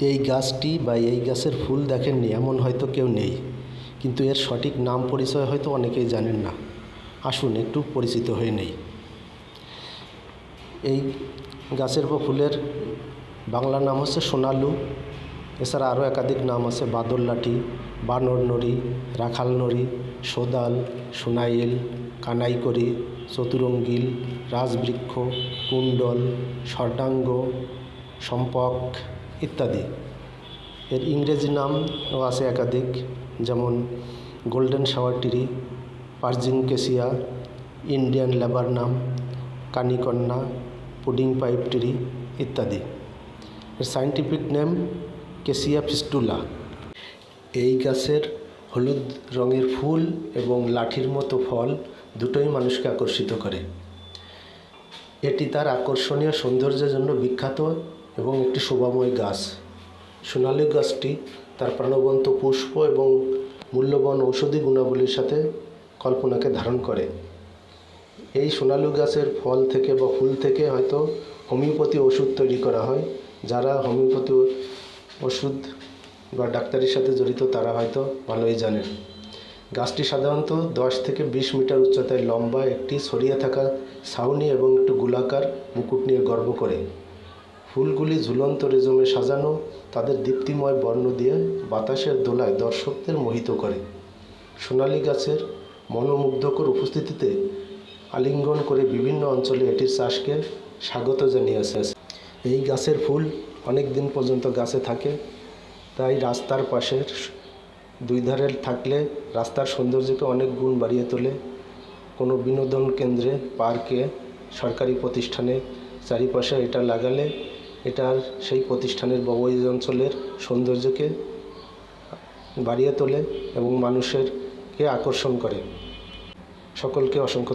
এই গাছটি বা এই গাছের ফুল দেখেননি, এমন হয়তো কেউ নেই। কিন্তু এর সঠিক নাম পরিচয় হয়তো অনেকেই জানেন না। আসুন, একটু পরিচিত হয়ে নেই। এই গাছের বা ফুলের বাংলা নাম হচ্ছে সোনালু। এছাড়া আরও একাধিক নাম আছে, বাদরলাঠি বানর নড়ি রাখাল নড়ি সোদাল, সোনাইল, কানাইকড়ি, চতুরঙ্গিল, রাজবৃক্ষ, কুণ্ডল স্বর্ণাঙ্গ সম্পক। ইত্যাদি। এর ইংরেজি নামও আছে একাধিক, যেমন গোল্ডেন শাওয়ার ট্রি পার্জিনকেসিয়া ইন্ডিয়ান লেবার নাম কানিকন্যা পুডিং পাইপ ট্রি ইত্যাদি। এর সায়েন্টিফিক নেম কেসিয়া ফিস্টুলা। এই গাছের হলুদ রঙের ফুল এবং লাঠির মতো ফল দুটোই মানুষকে আকর্ষিত করে। এটি তার আকর্ষণীয় সৌন্দর্যের জন্য বিখ্যাত এবং একটি শোভাময় গাছ। সোনালী গাছটি তার প্রাণবন্ত পুষ্প এবং মূল্যবান ঔষধি গুণাবলীর সাথে কল্পনাকে ধারণ করে। এই সোনালু গাছের ফল থেকে বা ফুল থেকে হয়তো হোমিওপ্যাথি ওষুধ তৈরি করা হয়। যারা হোমিওপ্যাথি ওষুধ বা ডাক্তারির সাথে জড়িত, তারা হয়তো ভালোই জানেন। গাছটি সাধারণত দশ থেকে বিশ মিটার উচ্চতায় লম্বা, একটি ছড়িয়ে থাকা ছাউনি এবং একটু গোলাকার মুকুট নিয়ে গর্ব করে। ফুলগুলি ঝুলন্ত রেজমে সাজানো, তাদের দীপ্তিময় বর্ণ দিয়ে বাতাসের দোলায় দর্শকদের মোহিত করে। সোনালী গাছের মনোমুগ্ধকর উপস্থিতিতে আলিঙ্গন করে বিভিন্ন অঞ্চলে এটির চাষকে স্বাগত জানিয়েছে। এই গাছের ফুল অনেক দিন পর্যন্ত গাছে থাকে, তাই রাস্তার পাশের দুই ধারে থাকলে রাস্তার সৌন্দর্যকে অনেক গুণ বাড়িয়ে তোলে। কোনো বিনোদন কেন্দ্রে পার্কে, সরকারি প্রতিষ্ঠানে চারিপাশে এটা লাগালে এটার সেই প্রতিষ্ঠানের বা অঞ্চলের সৌন্দর্যকে বাড়িয়ে তোলে এবং মানুষেরকে আকর্ষণ করে। সকলকে অসংখ্য